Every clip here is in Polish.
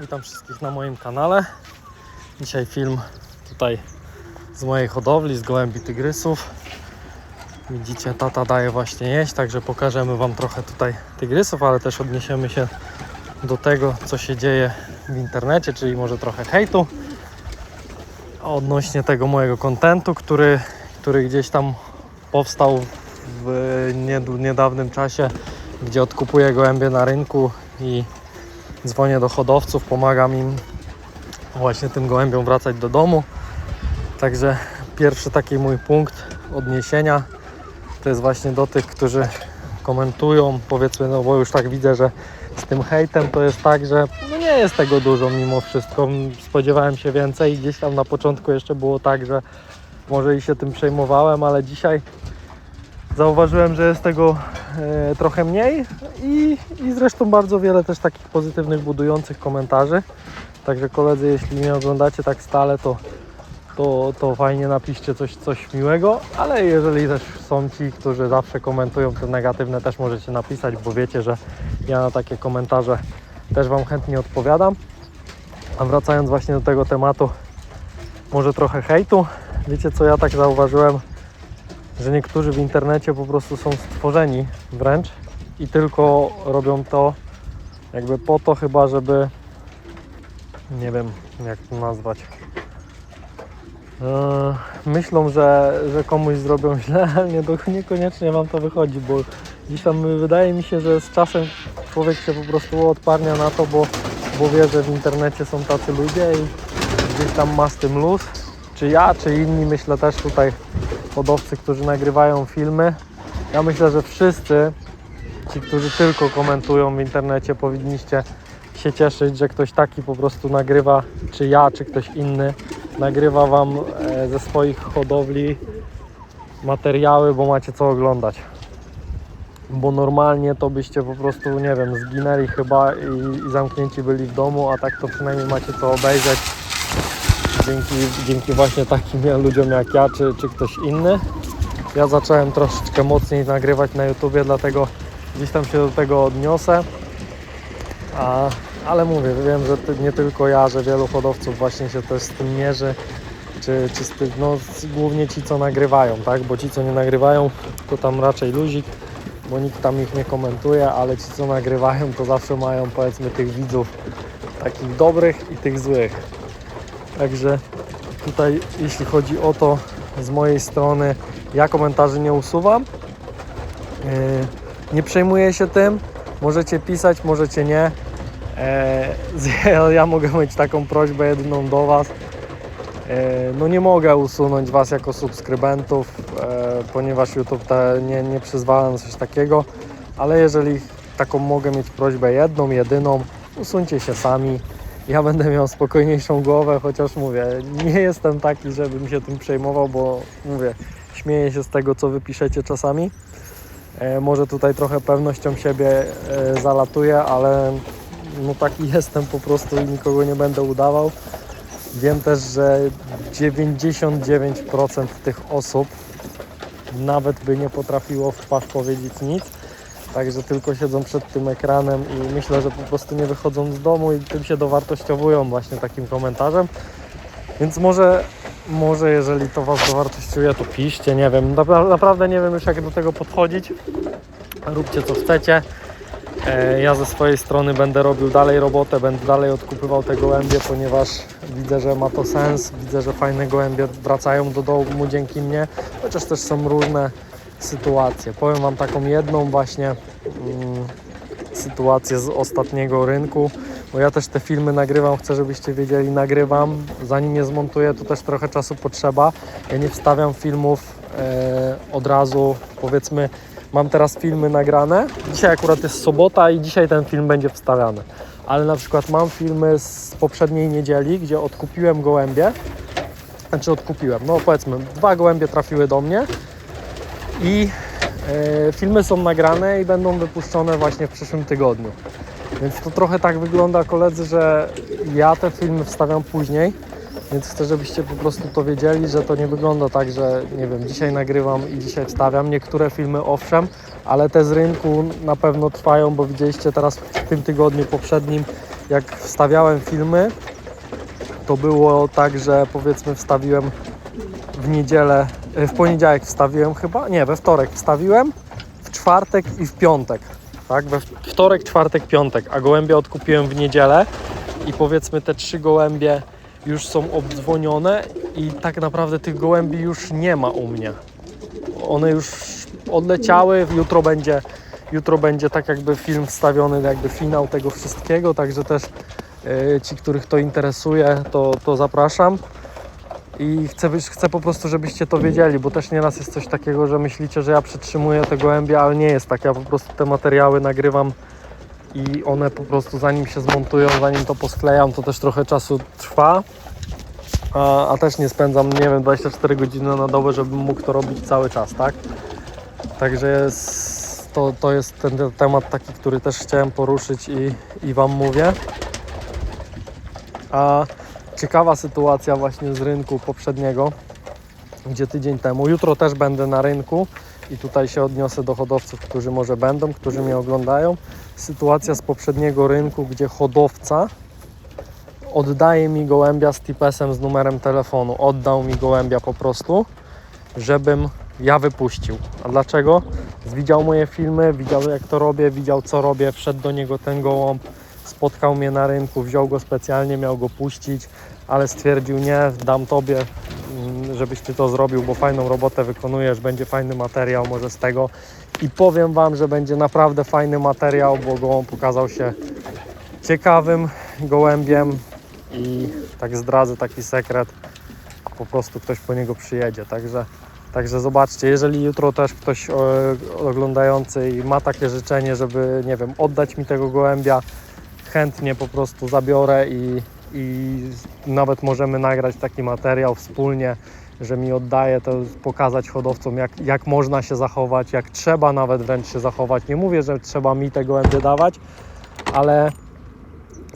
Witam wszystkich na moim kanale. Dzisiaj film tutaj z mojej hodowli, z gołębi tygrysów. Widzicie, tata daje właśnie jeść, także pokażemy Wam trochę tutaj tygrysów, ale też odniesiemy się do tego, co się dzieje w internecie, czyli może trochę hejtu odnośnie tego mojego kontentu, który, który gdzieś tam powstał w niedawnym czasie, gdzie odkupuję gołębie na rynku i dzwonię do hodowców, pomagam im właśnie tym gołębiom wracać do domu. Także pierwszy taki mój punkt odniesienia to jest właśnie do tych, którzy komentują, powiedzmy, no bo już tak widzę, że z tym hejtem to jest tak, że no nie jest tego dużo mimo wszystko. Spodziewałem się więcej, gdzieś tam na początku jeszcze było tak, że może i się tym przejmowałem, ale dzisiaj zauważyłem, że jest tego e, trochę mniej i, i zresztą bardzo wiele też takich pozytywnych, budujących komentarzy. Także koledzy, jeśli mnie oglądacie tak stale, to, to, to fajnie napiszcie coś, coś miłego, ale jeżeli też są ci, którzy zawsze komentują te negatywne, też możecie napisać, bo wiecie, że ja na takie komentarze też Wam chętnie odpowiadam. A wracając właśnie do tego tematu, może trochę hejtu. Wiecie co ja tak zauważyłem, że niektórzy w internecie po prostu są stworzeni wręcz i tylko robią to jakby po to chyba, żeby nie wiem jak to nazwać. Eee, myślą, że, że komuś zrobią źle, ale nie, niekoniecznie wam to wychodzi, bo gdzieś tam wydaje mi się, że z czasem człowiek się po prostu odparnia na to, bo, bo wie, że w internecie są tacy ludzie i gdzieś tam ma z tym luz. Czy ja, czy inni, myślę też tutaj hodowcy, którzy nagrywają filmy. Ja myślę, że wszyscy ci, którzy tylko komentują w internecie, powinniście się cieszyć, że ktoś taki po prostu nagrywa, czy ja, czy ktoś inny, nagrywa Wam e, ze swoich hodowli materiały, bo macie co oglądać. Bo normalnie to byście po prostu, nie wiem, zginęli chyba i, i zamknięci byli w domu, a tak to przynajmniej macie co obejrzeć dzięki, dzięki właśnie takim ludziom jak ja, czy, czy ktoś inny. Ja zacząłem troszeczkę mocniej nagrywać na YouTubie, dlatego gdzieś tam się do tego odniosę. A, ale mówię, wiem, że nie tylko ja, że wielu hodowców właśnie się też z tym mierzy, czy, czy z no głównie ci, co nagrywają, tak? Bo ci, co nie nagrywają, to tam raczej luzik, bo nikt tam ich nie komentuje, ale ci, co nagrywają, to zawsze mają powiedzmy tych widzów takich dobrych i tych złych. Także tutaj, jeśli chodzi o to, z mojej strony, ja komentarzy nie usuwam. Yy, Nie przejmuję się tym. Możecie pisać, możecie nie. Z- ja, mogę mieć taką prośbę jedyną do Was. E, No nie mogę usunąć Was jako subskrybentów, ponieważ YouTube te nie, nie przyzwala na coś takiego, ale jeżeli taką mogę mieć prośbę jedną, jedyną, usuńcie się sami. Ja będę miał spokojniejszą głowę, chociaż mówię, nie jestem taki, żebym się tym przejmował, bo mówię, śmieję się z tego, co wy piszecie czasami. E, może tutaj trochę pewnością siebie e, zalatuję, ale no taki jestem po prostu i nikogo nie będę udawał. Wiem też, że 99% tych osób nawet by nie potrafiło w twarz powiedzieć nic. Także tylko siedzą przed tym ekranem i myślę, że po prostu nie wychodzą z domu i tym się dowartościowują właśnie takim komentarzem. Więc może, może jeżeli to Was dowartościuje, to piszcie, nie wiem. Napra- Naprawdę nie wiem już jak do tego podchodzić. Róbcie co chcecie. E, Ja ze swojej strony będę robił dalej robotę, będę dalej odkupywał te gołębie, ponieważ widzę, że ma to sens. Widzę, że fajne gołębie wracają do domu dzięki mnie, chociaż też są różne sytuacje. Powiem Wam taką jedną właśnie mm, sytuację z ostatniego rynku, bo ja też te filmy nagrywam, chcę żebyście wiedzieli, nagrywam, zanim je zmontuję, to też trochę czasu potrzeba. Ja nie wstawiam filmów e, od razu, powiedzmy, mam teraz filmy nagrane, dzisiaj akurat jest sobota i dzisiaj ten film będzie wstawiany, ale na przykład mam filmy z poprzedniej niedzieli, gdzie odkupiłem gołębie, znaczy odkupiłem, no powiedzmy, dwa gołębie trafiły do mnie i e, filmy są nagrane i będą wypuszczone właśnie w przyszłym tygodniu. Więc to trochę tak wygląda, koledzy, że ja te filmy wstawiam później, więc chcę, żebyście po prostu to wiedzieli, że to nie wygląda tak, że nie wiem, dzisiaj nagrywam i dzisiaj wstawiam. Niektóre filmy owszem, ale te z rynku na pewno trwają, bo widzieliście teraz w tym tygodniu poprzednim jak wstawiałem filmy, to było tak, że powiedzmy wstawiłem w niedzielę, w poniedziałek wstawiłem chyba, nie, we wtorek wstawiłem, w czwartek i w piątek, tak, we wtorek, czwartek, piątek, a gołębie odkupiłem w niedzielę i powiedzmy te trzy gołębie już są obdzwonione i tak naprawdę tych gołębi już nie ma u mnie. One już odleciały, jutro będzie, jutro będzie tak jakby film wstawiony, jakby finał tego wszystkiego, także też e, ci, których to interesuje, to, to zapraszam. I chcę, chcę po prostu, żebyście to wiedzieli, bo też nieraz jest coś takiego, że myślicie, że ja przytrzymuję te gołębie, ale nie jest tak. Ja po prostu te materiały nagrywam i one po prostu zanim się zmontują, zanim to posklejam, to też trochę czasu trwa. A, a też nie spędzam, nie wiem, 24 godziny na dobę, żebym mógł to robić cały czas, tak? Także jest, to, to jest ten temat taki, który też chciałem poruszyć i, i Wam mówię. A ciekawa sytuacja właśnie z rynku poprzedniego, gdzie tydzień temu, jutro też będę na rynku i tutaj się odniosę do hodowców, którzy może będą, którzy mnie oglądają. Sytuacja z poprzedniego rynku, gdzie hodowca oddaje mi gołębia z tipesem z numerem telefonu. Oddał mi gołębia po prostu, żebym ja wypuścił. A dlaczego? Widział moje filmy, widział jak to robię, widział co robię, wszedł do niego ten gołąb, spotkał mnie na rynku, wziął go specjalnie, miał go puścić, ale stwierdził nie, dam tobie, mm, żebyś ty to zrobił, bo fajną robotę wykonujesz, będzie fajny materiał może z tego. I powiem wam, że będzie naprawdę fajny materiał, bo gołąb pokazał się ciekawym gołębiem i tak zdradzę taki sekret, po prostu ktoś po niego przyjedzie, także Także zobaczcie, jeżeli jutro też ktoś e, oglądający ma takie życzenie, żeby, nie wiem, oddać mi tego gołębia, chętnie po prostu zabiorę i, i nawet możemy nagrać taki materiał wspólnie, że mi oddaje, to pokazać hodowcom, jak, jak można się zachować, jak trzeba nawet wręcz się zachować. Nie mówię, że trzeba mi te gołębie dawać, ale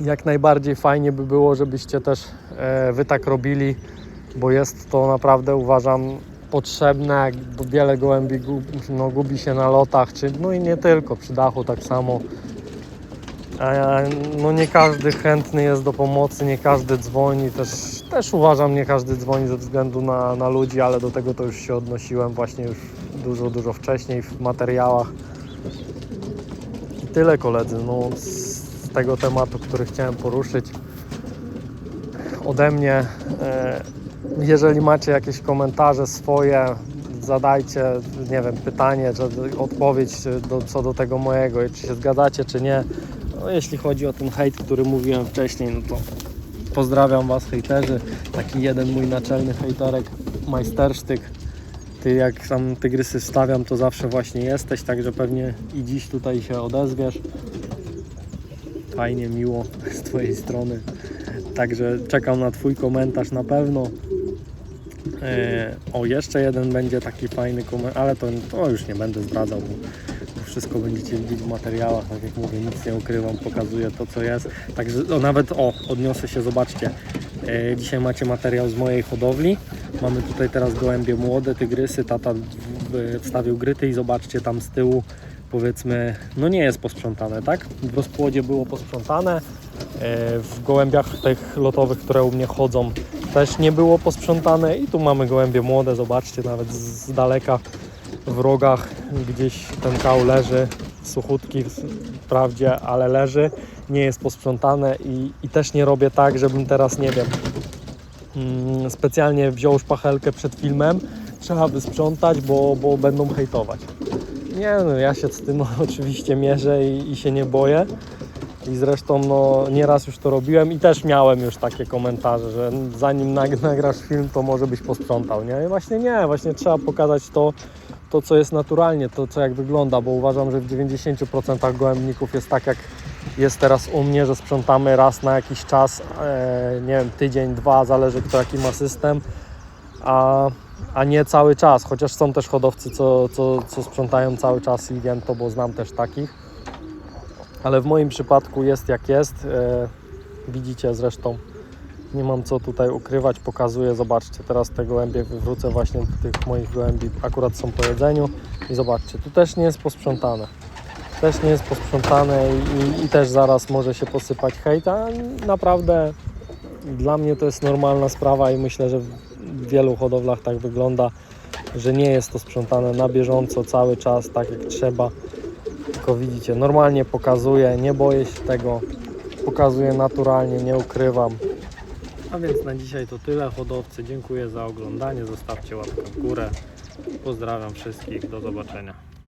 jak najbardziej fajnie by było, żebyście też e, Wy tak robili, bo jest to naprawdę uważam potrzebne, bo wiele gołębi gubi, no, gubi się na lotach, czy no i nie tylko, przy dachu tak samo. E, No nie każdy chętny jest do pomocy, nie każdy dzwoni, też, też uważam, nie każdy dzwoni ze względu na, na ludzi, ale do tego to już się odnosiłem właśnie już dużo, dużo wcześniej w materiałach. I tyle koledzy, no z tego tematu, który chciałem poruszyć ode mnie. E, jeżeli macie jakieś komentarze swoje, zadajcie, nie wiem, pytanie, czy odpowiedź do, co do tego mojego, czy się zgadzacie, czy nie. No, jeśli chodzi o ten hejt, który mówiłem wcześniej, no to pozdrawiam Was, hejterzy. Taki jeden mój naczelny hejterek, majstersztyk. Ty jak tam tygrysy wstawiam, to zawsze właśnie jesteś, także pewnie i dziś tutaj się odezwiesz. Fajnie, miło z Twojej strony. Także czekam na Twój komentarz na pewno. E, o, jeszcze jeden będzie taki fajny komentarz, ale to, to już nie będę zdradzał, bo wszystko będziecie widzieć w materiałach. Tak jak mówię, nic nie ukrywam, pokazuję to, co jest. Także nawet o, odniosę się, zobaczcie. E, dzisiaj macie materiał z mojej hodowli. Mamy tutaj teraz gołębie młode, tygrysy. Tata wstawił gryty i zobaczcie tam z tyłu powiedzmy, no nie jest posprzątane, tak? W rozpłodzie było posprzątane, e, w gołębiach tych lotowych, które u mnie chodzą, też nie było posprzątane i tu mamy gołębie młode, zobaczcie, nawet z daleka w rogach gdzieś ten kał leży, suchutki wprawdzie, ale leży, nie jest posprzątane i, i też nie robię tak, żebym teraz, nie wiem, mm, specjalnie wziął szpachelkę przed filmem, trzeba wysprzątać, bo, bo będą hejtować. Nie, no ja się z tym oczywiście mierzę i, i się nie boję. I zresztą no, nieraz już to robiłem i też miałem już takie komentarze, że zanim nag- nagrasz film, to może byś posprzątał, nie? I właśnie nie, właśnie trzeba pokazać to, to, co jest naturalnie, to, co jak wygląda, bo uważam, że w 90% gołębników jest tak, jak jest teraz u mnie, że sprzątamy raz na jakiś czas, e, nie wiem, tydzień, dwa, zależy kto jaki ma system, a, a nie cały czas, chociaż są też hodowcy, co, co, co sprzątają cały czas i wiem to, bo znam też takich. Ale w moim przypadku jest jak jest. E, widzicie zresztą, nie mam co tutaj ukrywać, pokazuję, zobaczcie, teraz te gołębie wywrócę właśnie do tych moich gołębi, akurat są po jedzeniu i zobaczcie, tu też nie jest posprzątane. też nie jest posprzątane i, i, też zaraz może się posypać hejt, a naprawdę dla mnie to jest normalna sprawa i myślę, że w wielu hodowlach tak wygląda, że nie jest to sprzątane na bieżąco cały czas, tak jak trzeba. Tylko widzicie, normalnie pokazuję, nie boję się tego, pokazuję naturalnie, nie ukrywam. A więc na dzisiaj to tyle hodowcy. Dziękuję za oglądanie, zostawcie łapkę w górę. Pozdrawiam wszystkich, do zobaczenia.